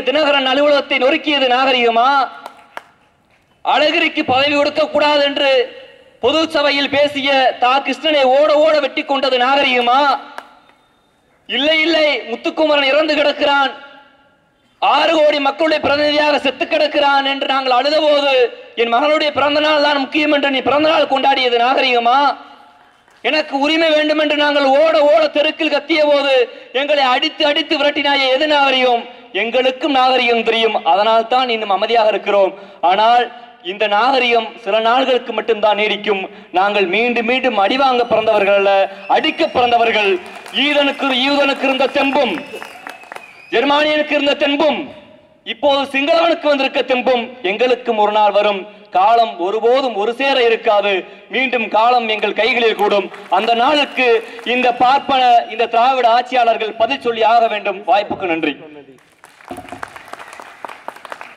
தினகரன் அலுவலகத்தை நொறுக்கியது நாகரிகமா? அழகிரிக்கு பதவி கொடுக்க கூடாது என்று பொது சபையில் பேசிய தா. கிருஷ்ணனை ஓட ஓட வெட்டி கொண்டது நாகரிகமா? இல்லை இல்லை முத்துக்குமரன் இறந்து கிடக்கிறான். ஆறு கோடி மக்களுடைய பிரதிநிதியாக செத்து கிடக்கிறான் என்று நாங்கள் அழுதபோது என் மகனுடைய பிறந்த நாள் தான் முக்கியம் என்று நீ பிறந்த நாள் கொண்டாடியது நாகரிகமா? எனக்கு உரிமை வேண்டும் என்று நாங்கள் ஓட ஓட தெருக்கில் கத்திய போது எங்களை அடித்து அடித்து விரட்டினாயே எது நாகரிகம்? எங்களுக்கும் நாகரிகம் தெரியும். அதனால் தான் இன்னும் அமைதியாக இருக்கிறோம். ஆனால் இந்த நாகரிகம் சில நாள்களுக்கு மட்டும்தான் நீடிக்கும். நாங்கள் மீண்டும் மீண்டும் அடிவாங்க பிறந்தவர்கள் அல்ல அடிக்க பிறந்தவர்கள். ஈதனுக்கு ஈதனுக்கு இருந்த தெம்பும் ஜெர்மானியனுக்கு இருந்த தெம்பும் இப்போது சிங்களவனுக்கு வந்திருக்க தெம்பும் எங்களுக்கும் ஒரு நாள் வரும். காலம் ஒருபோதும் ஒரு சேர இருக்காது. மீண்டும் காலம் எங்கள் கைகளில் கூடும். அந்த நாளுக்கு இந்த பார்ப்பன இந்த திராவிட ஆட்சியாளர்கள் பதில் சொல்லி ஆக வேண்டும். வாய்ப்புக்கு நன்றி.